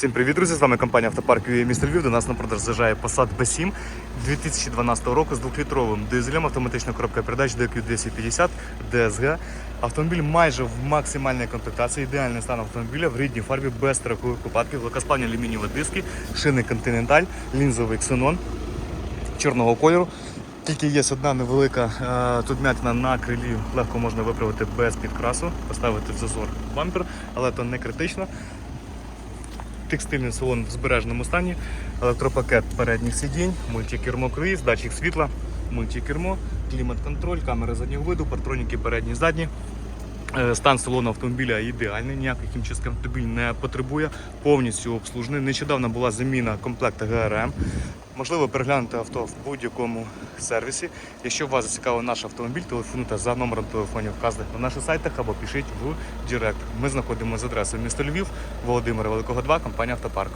Всім привіт, друзі! З вами компанія Автопарк UA місто Львів. До нас на продаж заїжджає Passat B7 2012 року з 2-літровим дизелем, автоматична коробка передач DQ250 DSG. Автомобіль майже в максимальній комплектації, ідеальний стан автомобіля в рідній фарбі без страхових випадків, легкосплавні алюмінієві диски, шини Continental, лінзовий ксенон чорного кольору. Тільки є одна невелика е, тут м'ятина на крилі, легко можна виправити без підкрасу, поставити в зазор бампер, але то не критично текстильний салон в збережному стані, електропакет передніх сидінь, мультикермо круїз, датчик світла, мультикермо, клімат-контроль, камери заднього виду, партроніки передні задні. Е, Стан салону автомобіля ідеальний, ніяких хімчисток автомобіль не потребує, повністю обслужений. Нещодавно була заміна комплекта ГРМ. Можливо переглянути авто в будь-якому сервісі. Якщо вас зацікавив наш автомобіль, телефонуйте за номером телефонів вказаних на наших сайтах або пишіть в Директ. Ми знаходимося з адресою місто Львів, Володимира Великого 2, компанія Автопарк.